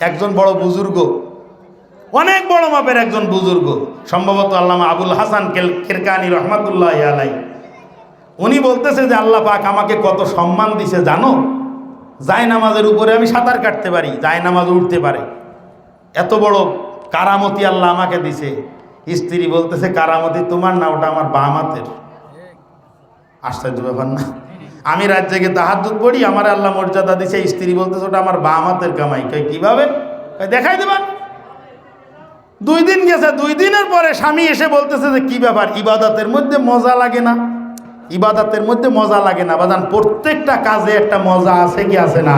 একজন বড় বুজুর্গ। অনেক বড় মাপের একজন বুজুর্গ। সম্ভবত আল্লামা আবুল হাসান কেরকানি রহমাতুল্লাহ আলাই উনি বলতেছে যে, আল্লাহ পাক আমাকে কত সম্মান দিছে, জানো? জায় নামাজের উপরে আমি সাঁতার কাটতে পারি জায় নামাজ উঠতে পারে। এত বড় কারামতি আল্লাহ আমাকে দিছে। স্ত্রী বলতেছে, কারামতি তোমার না, ওটা আমার বাম হাতের। আশ্চর্য ব্যাপার না। আমি রাত জেগে তাহাজুদ পড়ি, আমার আল্লাহ মর্যাদা দিছে স্ত্রী বলতেছে, ওটা আমার বাম হাতের কামাই। কই কীভাবে? দেখাই দেবেন দুই দিন গেছে, দুই দিনের পরে স্বামী এসে বলতেছে যে, কি ব্যাপার? ইবাদতের মধ্যে মজা লাগে না? ইবাদতের মধ্যে মজা লাগে না। বাদান প্রত্যেকটা কাজে একটা মজা আছে কি আছে না?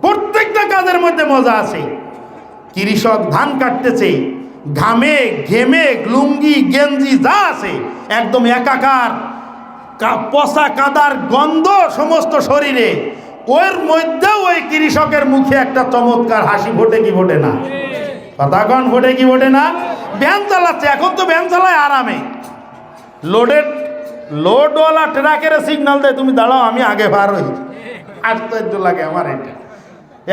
প্রত্যেকটা কাজের মধ্যে মজা আছে। কৃষক ধান কাটতেছে, ঘামে, ঘেমে, লুঙ্গি, গেঞ্জি যা আছে, একদম একাকার। পচা কাদার গন্ধ সমস্ত শরীরে। ওর মধ্যেও ওই কৃষকের মুখে একটা চমৎকার হাসি ফোটে কি ফোটে না? কথা কন ফোটে কি ফোটে না? ভ্যান চালাচ্ছে, এখন তো ভ্যান চালায় আরামে। লোডের লোডওয়ালা ট্রাকের সিগনাল দেয়, তুমি দাঁড়াও, আমি আগে বার হই। আশ্চর্য লাগে আমার এটা।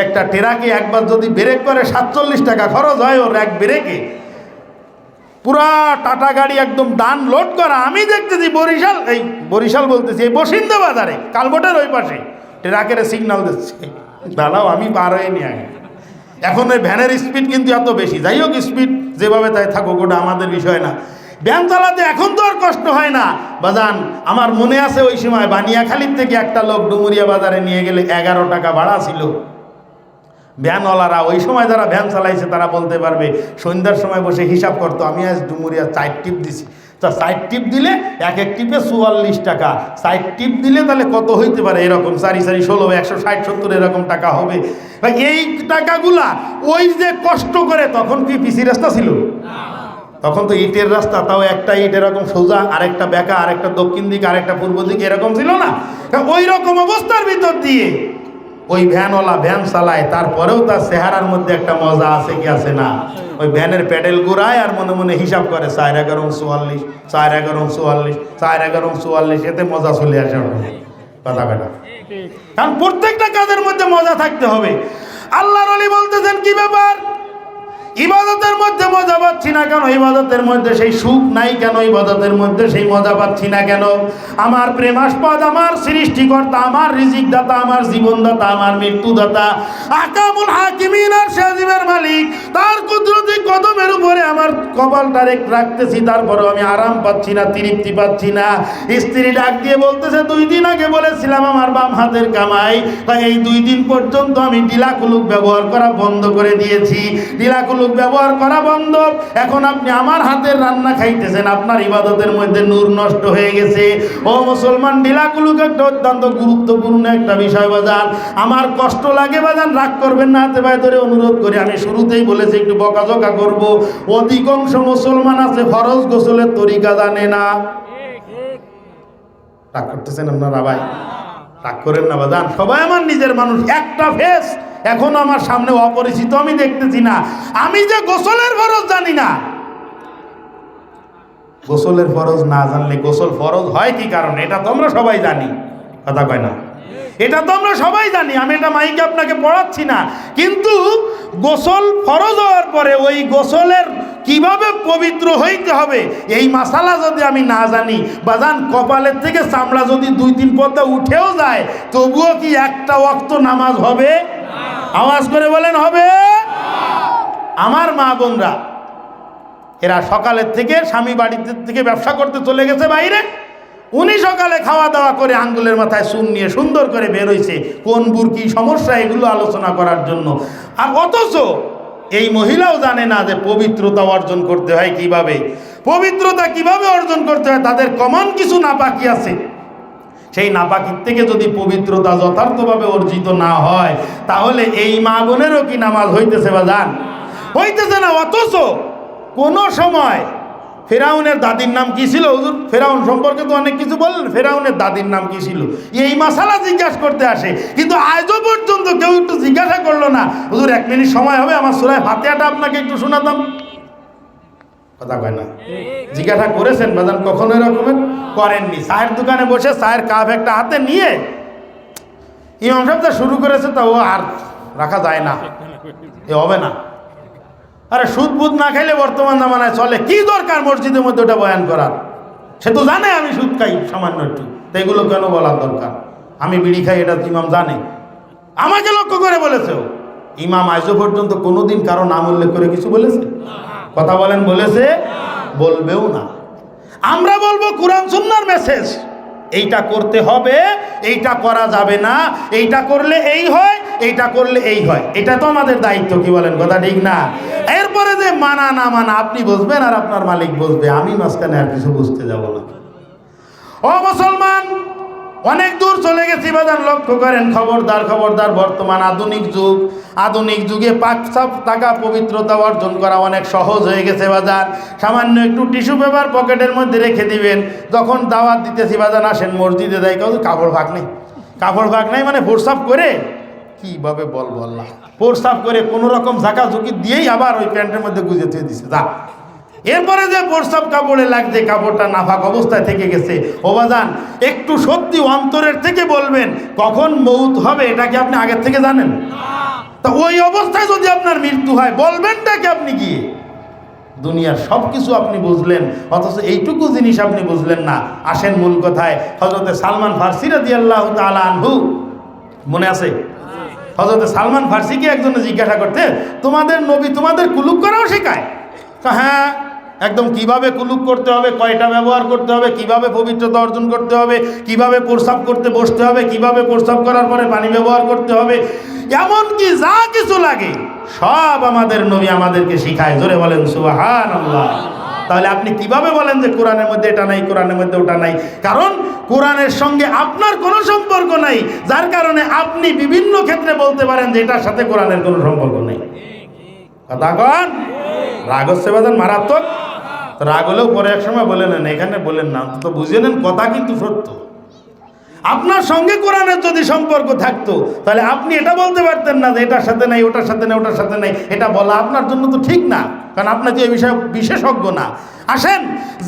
একটা ট্রাকে একবার যদি ব্রেক করে, সাতচল্লিশ টাকা খরচ হয় ওর এক ব্রেকে পুরা টাটা গাড়ি একদম ডান লোড করা। আমি দেখতেছি বরিশাল, এই বরিশাল বলতেছি, এই বসিন্দা বাজারে, কালবোটের ওই পাশে। ট্রাকের সিগন্যাল দিচ্ছে। দাঁড়াও, আমি পার হয়ে নিয়ে আগে এখন ওই ভ্যানের স্পিড কিন্তু এত বেশি। যাই হোক স্পিড যেভাবে তাই থাকুক, ওটা আমাদের বিষয় না। ভ্যান চালাতে এখন তো আর কষ্ট হয় না। বাজান, আমার মনে আছে ওই সময় বানিয়াখালীর থেকে একটা লোক ডুমুরিয়া বাজারে নিয়ে গেলে এগারো টাকা ভাড়া ছিল। ভ্যানওয়ালারা, ওই সময় যারা ভ্যান চালাইছে, তারা বলতে পারবে, সন্ধ্যার সময় বসে হিসাব করতো, আমি আজ ডুমুরিয়া চার টিপ দিছি। তা সাইড টিপ দিলে এক এক টিপে চুয়াল্লিশ টাকা সাইড টিপ দিলে তাহলে কত হইতে পারে? এরকম সারি সারি ষোলো, একশো ষাট, সত্তর এরকম টাকা হবে। এই টাকাগুলা ওই যে কষ্ট করে, তখন কি পিসি রাস্তা ছিল? তখন তো ইটের রাস্তা, তাও একটা ইট এরকম সোজা, আরেকটা বেঁকা, আরেকটা দক্ষিণ দিক, আরেকটা পূর্ব দিক, এরকম ছিল না? ওই রকম অবস্থার ভিতর দিয়ে ওই ভ্যানওয়ালা ভ্যান চালায়, তারপরেও তার চেহারার মধ্যে একটা মজা আছে কি আছে না? ওই ভ্যানের প্যাডেল ঘুরায় আর মনে মনে হিসাব করে, চার এগারো চুয়াল্লিশ, চার এগারো চুয়াল্লিশ, চার এগারো চুয়াল্লিশ, এতে মজা চলে আসে কথা বেটা কারণ প্রত্যেকটা কাজের মধ্যে মজা থাকতে হবে। আল্লাহর অলি বলতেছেন, কি ব্যাপার? ইবাদতের মধ্যে মজা পাচ্ছি না কেন? ইবাদতের মধ্যে সেই সুখ নাই কেন? ইবাদতের মধ্যে সেই মজা পাচ্ছি না কেন? আমার প্রেমাস্পদ, আমার সৃষ্টিকর্তা, আমার রিজিক দাতা আমার জীবনদাতা, আমার মৃত্যুদাতা, আকামুল হাকিমিন আর সাজিমের মালিক, তার কুদরতি কদমের উপরে আমার কপালটা রেখ রাখতেছি, তারপরেও আমি আরাম পাচ্ছি না, তৃপ্তি পাচ্ছি না। স্ত্রী ডাক দিয়ে বলতেছে, দুই দিন আগে বলেছিলাম আমার বাম হাতের কামাই তা এই দুই দিন পর্যন্ত আমি ডিলাকুলুক ব্যবহার করা বন্ধ করে দিয়েছি। ডিলাকুলুক ব্যবহার করা বন্ধ। এখন আপনি আমার হাতের রান্না খাইতেছেন, আপনার ইবাদতের মধ্যে নূর নষ্ট হয়ে গেছে। ও মুসলমান, ডিলাকুলুক একটা অত্যন্ত গুরুত্বপূর্ণ একটা বিষয় বাজান। আমার কষ্ট লাগে বাজান, রাগ করবেন না, হাতে ভাই ধরে অনুরোধ করি। আমি শুরুতেই বলেছি, একটু বকাঝকা করব। অধিকাংশ মুসলমান আছে, ফরজ গোসলের তরিকা জানে না। রাগ করতেছেন আপনারা ভাই? রাগ করেন না বাজান। সবাই আমার নিজের মানুষ, একটা ফেস এখনও আমার সামনে অপরিচিত, আমি দেখতেছি না। আমি যে গোসলের ফরজ জানি না। গোসলের ফরজ না জানলে গোসল ফরজ হয় কি কারণে? এটা তো আমরা সবাই জানি। কথা কয় না? এটা তো আমরা সবাই জানি, আমি এটা মাইকে আপনাকে পড়াচ্ছি না। কিন্তু গোসল ফরজ হওয়ার পরে ওই গোসলের কীভাবে পবিত্র হইতে হবে, এই মাসালা যদি আমি না জানি, বা বাজান কপালের থেকে চামড়া যদি দুই তিন পদ্মা উঠেও যায়, তবুও কি একটা অক্ত নামাজ হবে? আওয়াজ করে বলেন, হবে। আমার মা বোনরা, এরা সকালের থেকে স্বামী বাড়িতে থেকে ব্যবসা করতে চলে গেছে বাইরে। উনি সকালে খাওয়া দাওয়া করে আঙ্গুলের মাথায় চুন নিয়ে সুন্দর করে বেরোইছে কোন বুর কি সমস্যা, এগুলো আলোচনা করার জন্য। আর অথচ এই মহিলাও জানে না যে পবিত্রতা অর্জন করতে হয় কীভাবে। পবিত্রতা কীভাবে অর্জন করতে হয়, তাদের কমন কিছু না নাপাকি আছে। সেই নাপাকির থেকে যদি পবিত্রতা যথার্থভাবে অর্জিত না হয়, তাহলে এই মা বোনেরও কি নামাজ হইতেছে বা যান? হইতেছে না, অথচ কোনো সময় ফেরাউনের দাদির নাম কি ছিল? হুজুর, ফেরাউন সম্পর্কে তো অনেক কিছু বললেন, ফেরাউনের দাদির নাম কি ছিল? এই মাসালা জিজ্ঞাসা করতে আসে, কিন্তু আজও পর্যন্ত কেউ একটু জিজ্ঞাসা করল না। হুজুর, এক মিনিট সময় হবে, আমার সুরায় ফাতেহাটা আপনাকে একটু শোনাতাম। কথা কয় না। জিজ্ঞাসা করেছেন বাজান কখনো এরকমের করেননি। চায়ের দোকানে বসে চায়ের কাপ একটা হাতে নিয়ে ইমাম সাহেব যা শুরু করেছে তা ও আর রাখা যায় না। এ হবে না। আরে সুদ বুদ না খাইলে বর্তমান জামানায় চলে। কি দরকার মসজিদের মধ্যে ওটা বয়ান করার? সে তো জানে আমি সুদ খাই সামান্য একটু। তো এগুলো কেন বলার দরকার? আমি বিড়ি খাই, এটা ইমাম জানে। আমাকে লক্ষ্য করে বলেছে ইমাম আজও পর্যন্ত কোনোদিন কারও নাম উল্লেখ করে কিছু বলেছে? কথা বলেন, বলেছে? বলবেও না। আমরা বলব কোরআন, সুন্নার মেসেজ এইটা করতে হবে, এইটা করা যাবে না, এইটা করলে এই হয়, এইটা করলে এই হয়। এটা তো আমাদের দায়িত্ব, কি বলেন, কথা ঠিক না? এরপরে যে মানা না মানা, আপনি বুঝবেন আর আপনার মালিক বুঝবে, আমি মাঝখানে আর কিছু বুঝতে যাব না। ও মুসলমান অনেক দূর চলে গেছি বাজার লক্ষ্য করেন, খবরদার খবরদার, বর্তমান আধুনিক যুগ। আধুনিক যুগে পাক সাপ টাকা পবিত্রতা অর্জন করা অনেক সহজ হয়ে গেছে বাজার সামান্য একটু টিস্যু পেপার পকেটের মধ্যে রেখে দিবেন। যখন দাওয়াত দিতেছি বাজার আসেন মসজিদে দেয় কেউ কাপড় ভাগ নেই। কাপড় ভাগ নেই মানে ফোরসাপ করে? কীভাবে বল বললাম প্রস্তাব করে কোনো রকম ঝাঁকা ঝুঁকি দিয়েই আবার ওই প্যান্টের মধ্যে গুজে থুয়ে দিছে। যা। এরপরে যে প্রস্তাব কাপড়ে লাগছে, কাপড়টা নাফাক অবস্থায় থেকে গেছে। ওবাজান একটু সত্যি অন্তরের থেকে বলবেন, কখন মৌত হবে এটা কি আপনি আগের থেকে জানেন? তা ওই অবস্থায় যদি আপনার মৃত্যু হয় বলবেনটা কি আপনি গিয়ে? দুনিয়ার সব কিছু আপনি বুঝলেন, অথচ এইটুকু জিনিস আপনি বুঝলেন না। আসেন মূল কথায় হজরতে সালমান ফার্সি রাজি আল্লাহ আনহু। মনে আছে? হজরত সালমান ফার্সিকে একজনে জিজ্ঞাসা করতে, তোমাদের নবী তোমাদের কুলুক করাও শেখায়? হ্যাঁ একদম কীভাবে কুলুক করতে হবে, কয়টা ব্যবহার করতে হবে, কীভাবে পবিত্রতা অর্জন করতে হবে, কীভাবে প্রস্রাব করতে বসতে হবে, কীভাবে প্রস্রাব করার পরে পানি ব্যবহার করতে হবে, এমনকি যা কিছু লাগে, সব আমাদের নবী আমাদেরকে শিখায়। জোরে বলেন সুবাহান আল্লাহ তাহলে আপনি কীভাবে বলেন যে কোরআনের মধ্যে এটা নাই, কোরআনের মধ্যে ওটা নাই? কারণ কোরআনের সঙ্গে আপনার কোনো সম্পর্ক নাই, যার কারণে আপনি বিভিন্ন ক্ষেত্রে বলতে পারেন যে এটার সাথে কোরআনের কোনো সম্পর্ক নেই। কথা কন? রাগ মারাত্মক। রাগ হলেও পরে এক সময় বলে নেন, এখানে বলেন না তো বুঝে নেন, কথা কিন্তু সত্য। আপনার সঙ্গে কোরআনের যদি সম্পর্ক থাকতো তাহলে আপনি এটা বলতে পারতেন না যে এটার সাথে নাই ওটার সাথে নাই ওটার সাথে নাই। এটা বলা আপনার জন্য তো ঠিক না কারণ আপনার যে এই বিষয়ে বিশেষজ্ঞ না। আসেন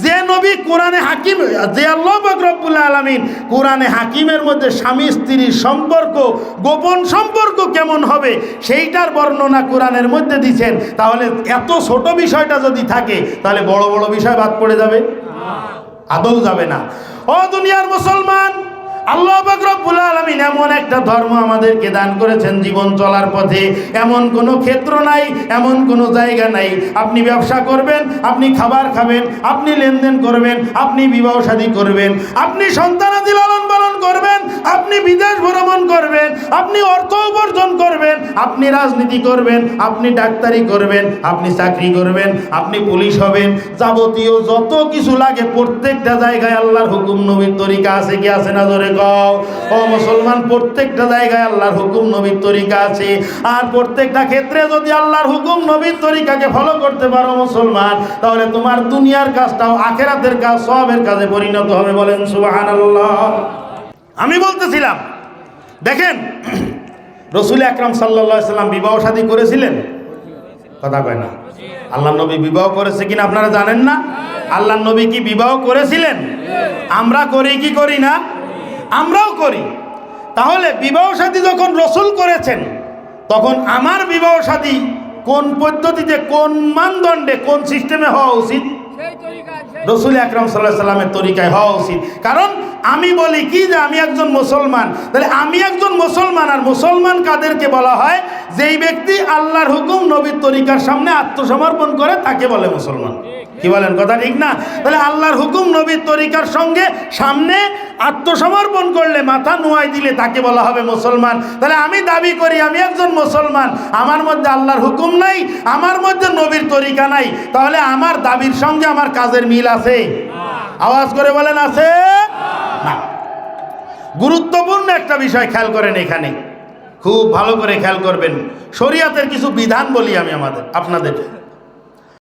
যে নবী কোরআনে হাকিম যে আল্লাহ রব্বুল আলমিন কোরআনে হাকিমের মধ্যে স্বামী স্ত্রীর সম্পর্ক গোপন সম্পর্ক কেমন হবে সেইটার বর্ণনা কোরআনের মধ্যে দিচ্ছেন তাহলে এত ছোট বিষয়টা যদি থাকে তাহলে বড় বড় বিষয় বাদ পড়ে যাবে। আদৌ যাবে না। ও দুনিয়ার মুসলমান আল্লাহ রব্বুল আলমিন এমন একটা ধর্ম আমাদেরকে দান করেছেন জীবন চলার পথে। এমন কোনো ক্ষেত্র নাই, এমন কোনো জায়গা নাই। আপনি ব্যবসা করবেন, আপনি খাবার খাবেন, আপনি লেনদেন করবেন, আপনি বিবাহ শাদী করবেন, আপনি সন্তানাদি লালন করবেন, আপনি বিদেশ ভ্রমণ করবেন, আপনি অর্থ উপার্জন করবেন, আপনি রাজনীতি করবেন, আপনি ডাক্তারি করবেন, আপনি চাকরি করবেন, আপনি পুলিশ হবেন, যাবতীয় যত কিছু লাগে প্রত্যেকটা জায়গায় আল্লাহর হুকুম নবীর তরিকা আছে কি আছে না ধরে কও? ও মুসলমান, প্রত্যেকটা জায়গায় আল্লাহর হুকুম নবীর তরিকা আছে। আর প্রত্যেকটা ক্ষেত্রে যদি আল্লাহর হুকুম নবীর তরিকাকে ফলো করতে পারো মুসলমান, তাহলে তোমার দুনিয়ার কাজটাও আখেরাতের কাজ, সবের কাজে পরিণত হবে বলেন সুবহানাল্লাহ। আমি বলতেছিলাম, দেখেন, রসুল আকরাম সাল্লা সাল্লাম বিবাহ শাদী করেছিলেন? কথা কয় না। আল্লাহ নবী বিবাহ করেছে কিনা আপনারা জানেন না? আল্লাহ নবী কি বিবাহ করেছিলেন? আমরা করি কি করি না? আমরাও করি। তাহলে বিবাহ শাদী যখন রসুল করেছেন, তখন আমার বিবাহ শাদী কোন পদ্ধতিতে, কোন মানদণ্ডে, কোন সিস্টেমে হওয়া উচিত? রসুল আকরম সাল্লাহ সাল্লামের তরিকায় হওয়া উচিত। কারণ আমি বলি কি যে আমি একজন মুসলমান। তাহলে আমি একজন মুসলমান আর মুসলমান কাদেরকে বলা হয় যেই ব্যক্তি আল্লাহর হুকুম নবীর তরিকার সামনে আত্মসমর্পণ করে, তাকে বলে মুসলমান। কি বলেন? কথা ঠিক না? তাহলে আল্লাহর হুকুম নবীর তরিকার সঙ্গে সামনে আত্মসমর্পণ করলে মাথা নুয়াই দিলে তাকে বলা হবে মুসলমান। তাহলে আমি দাবি করি, আমি একজন মুসলমান। আমার মধ্যে আল্লাহর হুকুম নাই, আমার মধ্যে নবীর তরিকা নাই। তাহলে আমার দাবির সঙ্গে আমার কাজের মিল আছে? আওয়াজ করে বলেন, আছে? না। গুরুত্বপূর্ণ একটা বিষয় খেয়াল করেন এখানে। খুব ভালো করে খেয়াল করবেন। শরিয়াতের কিছু বিধান বলি আমি আমাদের আপনাদের।